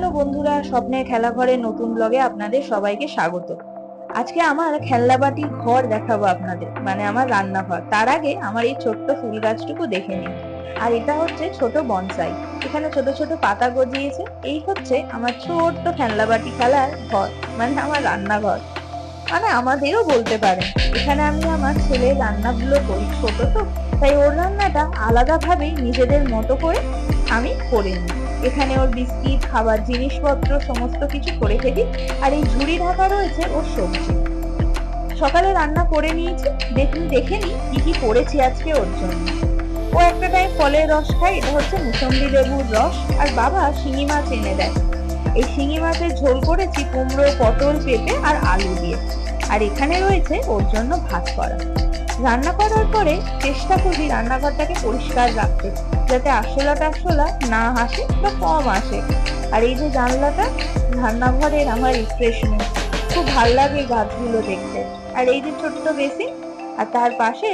Hello বন্ধুরা স্বপ্নের খেলাঘরে নতুন ব্লগে আপনাদের সবাইকে স্বাগত। আজকে আমার খেলনাবাটি ঘর দেখাবো আপনাদের মানে আমার রান্নাঘর। তার আগে আমার এই ছোট্ট ফুল গাছটুকু দেখে নিন। আর এটা হচ্ছে ছোট বনসাই। এখানে ছোট ছোট পাতা গজিয়েছে। এই হচ্ছে আমার ছোট্ট খেলনাবাটি খেলার ঘর মানে আমার রান্নাঘর। মানে আমাদেরও বলতে পারে এখানে আমি আমার ছেলের রান্নাগুলো করি ছোট তো। তাই ওর রান্নাটা আলাদাভাবে নিজেদের মতো করে আমি করে নিই। এখানে ওর বিস্কিট, খাবার জিনিসপত্র, সমস্ত কিছু করে ফেলি। আর এই ঝুড়ি ঢাকা রয়েছে ওর সবজি। সকালে রান্না করে নিয়েছি। দেখুন দেখে নি কি কি করেছি আজকে ওর জন্য। ও একটা টাইম ফলের রস খায়, এটা হচ্ছে মুসম্বি লেবুর রস। আর বাবা শিঙি মাছ এনে দেয়। এই শিঙি মাছের ঝোল করেছি কুমড়ো, পটল, পেঁপে আর আলু দিয়ে। আর এখানে রয়েছে ওর জন্য ভাত করা। রান্না করার পরে চেষ্টা করি রান্নাঘরটাকে পরিষ্কার রাখতে, যাতে আরশোলা টারশোলা না আসে বা কম আসে। আর এই যে জানলাটা, রান্নাঘরের আমার রিফ্রেশমেন্ট খুব ভালো লাগে গাছগুলো দেখতে। আর এই যে ছোট্ট বেসিন, আর তার পাশে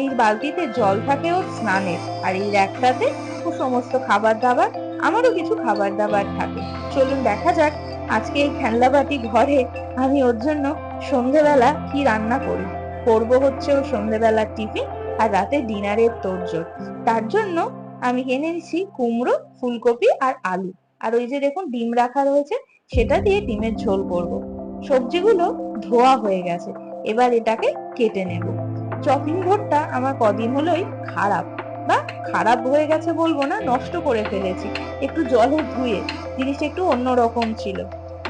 এই বালতিতে জল থাকে ওর স্নানের। আর এই র্যাকটাতে ও সমস্ত খাবার দাবার আমারও কিছু খাবার দাবার থাকে। চলুন দেখা যাক আজকে এই খেলনাবাটি ঘরে আমি ওর জন্য সন্ধেবেলা কি রান্না করি? করব হচ্ছে ও সন্ধেবেলার টিফিন আর রাতে ডিনারের তোড়জোড়। তার জন্য আমি কিনে নিছি কুমড়ো, ফুলকপি আর আলু। আর ওই যে দেখুন ডিম রাখা রয়েছে, সেটা দিয়ে ডিমের ঝোল করব। সবজিগুলো ধোয়া হয়ে গেছে, এবার এটাকে কেটে নেব। চপিং বোর্ডটা আমার কদিন হলোই খারাপ, বা খারাপ হয়ে গেছে বলব না, নষ্ট করে ফেলেছি। একটু জলে ধুয়ে, জিনিসটা একটু অন্যরকম ছিল।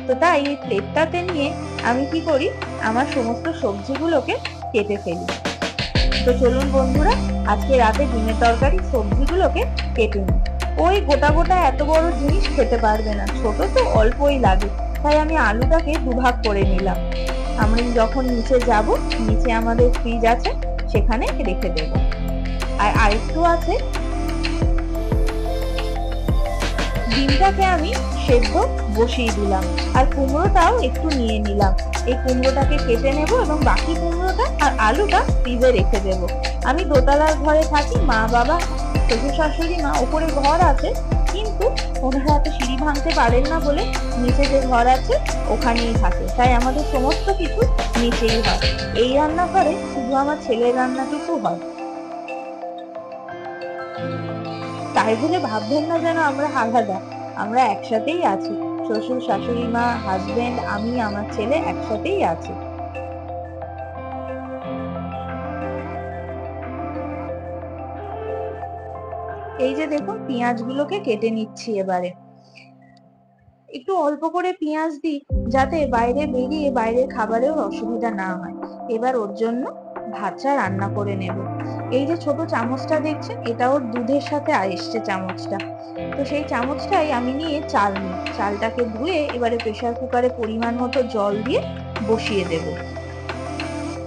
তো তাই এই প্লেটটাতে নিয়ে আমি কি করি? আমার সমস্ত সবজিগুলোকে কেটে ফেলি। তো চলুন বন্ধুরা, আজকে রাতে ডিমের তরকারি সবজিগুলোকে কেটে নিই। ওই গোটা গোটা এত বড় জিনিস খেতে পারবে না। ছোট তো অল্পই লাগে। তাই আমি আলুটাকে দুভাগ করে নিলাম। আমি যখন নিচে যাব, নিচে আমাদের ফ্রিজ আছে, সেখানে রেখে দেব। আর আরেকটু আছে। ডিমটাকে আমি সেদ্ধ বসিয়ে দিলাম আর কুমড়োটাও একটু নিয়ে নিলাম। এই কুমড়োটাকে কেটে নেব এবং বাকি কুমড়োটা আর আলুটা ফ্রিজে রেখে দেব। আমি দোতলার ঘরে থাকি, মা বাবা, শ্বশুর শাশুড়ি মা, ওপরে ঘর আছে, কিন্তু ওনারা এত সিঁড়ি ভাঙতে পারেন না বলে নিচে যে ঘর আছে, ওখানেই থাকে। তাই আমাদের সমস্ত কিছু নিচেই হয়। এই রান্নাঘরে শুধু আমার ছেলের রান্নাটুকু হয়। তাই বলে ভাববেন না যেন আমরা আলাদা। আমরা একসাথেই আছি। শ্বশুর, শাশুড়ি মা হাজবেন্ড আমি, আমার ছেলে একসাথেই আছি। এই যে দেখুন, পেঁয়াজগুলোকে কেটে নিচ্ছি এবারে। একটু অল্প করে পেঁয়াজ দিই, যাতে বাইরে বেরিয়ে বাইরের খাবারেও অসুবিধা না হয়। এবার ওর জন্য ভাজা রান্না করে নেব। এই যে ছোট চামচটা দেখছেন এটা ওর দুধের সাথে এসছে চামচটা। তো সেই চামচটাই আমি নিয়ে চাল নিই চালটাকে ধুয়ে এবারে প্রেসার কুকারে পরিমাণ মতো জল দিয়ে বসিয়ে দেব।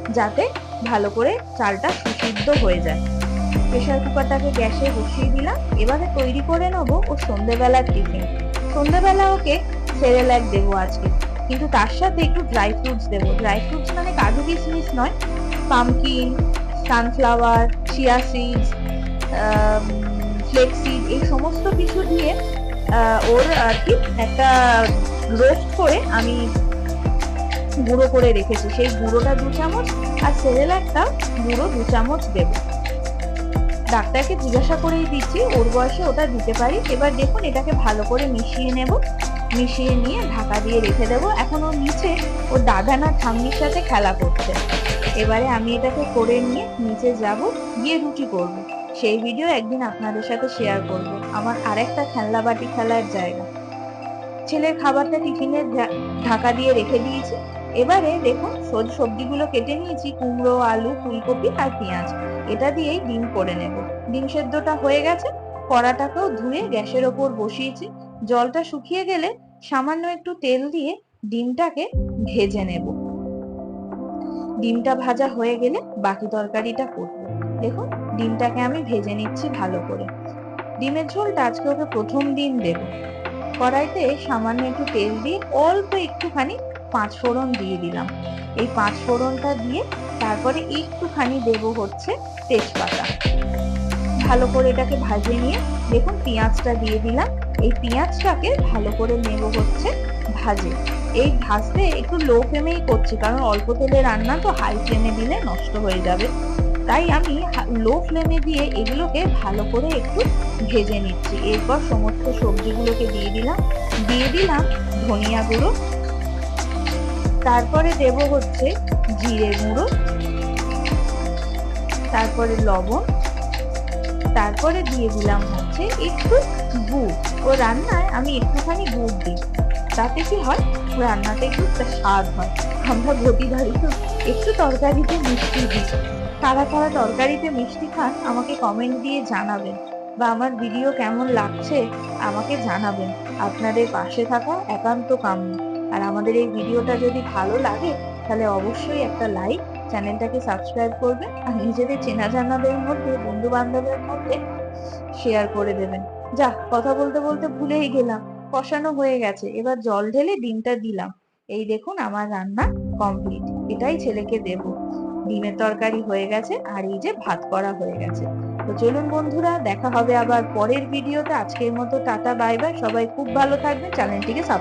যাতে ভালো করে চালটা সুসিদ্ধ হয়ে যায়। প্রেসার কুকারটাকে গ্যাসে বসিয়ে দিলাম। এবারে তৈরি করে নেব ও সন্ধেবেলার টিফিন সন্ধেবেলা ওকে সেরেল্যাক দেবো আজকে। কিন্তু তার সাথে একটু ড্রাই ফ্রুটস দেবো। ড্রাই ফ্রুটস মানে কাজু কিশমিশ নয় pumpkin sunflower chia seeds flaxseed এই সমস্ত কিছু দিয়ে ওর আর কি একটা রোস্ট করে আমি গুঁড়ো করে রেখেছি। সেই গুঁড়োটা দু চামচ আর সেরেলাকটা গুঁড়ো দু চামচ দেবো। ডাক্তারকে জিজ্ঞাসা করেই দিচ্ছি, ওর বয়সে ওটা দিতে পারি। এবার দেখুন, এটাকে ভালো করে মিশিয়ে নেব। মিশিয়ে নিয়ে ঢাকা দিয়ে রেখে দেবো। এখন ওর নিচে ওর দাদা না ঠাম্মির সাথে খেলা করছে। এবারে আমি এটাকে করে নিয়ে নিচে যাব, গিয়ে রুটি করব। সেই ভিডিও একদিন আপনাদের সাথে শেয়ার করব। আমার আরেকটা খেলনা বাটি খেলার জায়গা। ছেলের খাবারটা টিফিনে ঢাকা দিয়ে রেখে দিয়েছি। এবারে দেখুন সব- সবজিগুলো কেটে নিয়েছি, কুমড়ো, আলু, ফুলকপি আর পেঁয়াজ। এটা দিয়েই ডিম করে নেব। ডিম সেদ্ধটা হয়ে গেছে, কড়াটাকেও ধুয়ে গ্যাসের ওপর বসিয়েছি। জলটা শুকিয়ে গেলে সামান্য একটু তেল দিয়ে ডিমটাকে ভেজে নেব। ডিমটা ভাজা হয়ে গেলে বাকি তরকারিটা করব। দেখুন, ডিমটাকে আমি ভেজে নিচ্ছি ভালো করে। ডিমের ঝোলটা আজকে ওকে প্রথম দিন দেব। কড়াইতে সামান্য একটু তেল দিয়ে অল্প একটুখানি পাঁচ ফোড়ন দিয়ে দিলাম। এই পাঁচ ফোড়নটা দিয়ে তারপরে একটুখানি দেব হচ্ছে তেজপাতা। ভালো করে এটাকে ভাজে নিয়ে দেখুন, পেঁয়াজটা দিয়ে দিলাম। এই পেঁয়াজটাকে ভালো করে নেব হচ্ছে ভাজে। এই ভাজতে একটু লো ফ্লেমেই করছি, কারণ অল্প তেলে রান্না তো হাই ফ্লেমে দিলে নষ্ট হয়ে যাবে। তাই আমি লো ফ্লেমে দিয়ে এগুলোকে ভালো করে একটু ভেজে নিচ্ছি। এরপর সমস্ত সবজিগুলোকে দিয়ে দিলাম। দিয়ে দিলাম ধনিয়া গুঁড়ো। তারপরে দেব হচ্ছে জিরে গুঁড়ো। তারপরে লবণ। তারপরে দিয়ে দিলাম হচ্ছে একটু গুড়। ও রান্নায় আমি একটুখানি গুড় দিই। তাতে কি হয়? রান্নাতে একটু স্বাদ হয়। আমরা ঘটিধারি তো একটু তরকারিতে মিষ্টি দিই। কারা কারা তরকারিতে মিষ্টি খান, আমাকে কমেন্ট দিয়ে জানাবেন। বা আমার ভিডিও কেমন লাগছে, আমাকে জানাবেন। আপনাদের পাশে থাকা একান্ত কাম্য। আর আমাদের এই ভিডিওটা যদি ভালো লাগে, তাহলে অবশ্যই একটা লাইক চ্যানেলটাকে সাবস্ক্রাইব করবেন। আর নিজেদের চেনা জানাদের মধ্যে বন্ধু বান্ধবের মধ্যে শেয়ার করে দেবেন। যা কথা বলতে বলতে ভুলেই গেলাম। কষানো হয়ে গেছে। এবার জল ঢেলে ডিমটা দিলাম। এই দেখুন আমার রান্না কমপ্লিট এটাই ছেলেকে দেব। ডিমের তরকারি হয়ে গেছে আর এই যে ভাত করা হয়ে গেছে। তো চলুন বন্ধুরা, দেখা হবে আবার পরের ভিডিওতে আজকের মতো টাটা বাই বাই সবাই খুব ভালো থাকবেন। চ্যানেলটিকে সাবস্ক্রাইব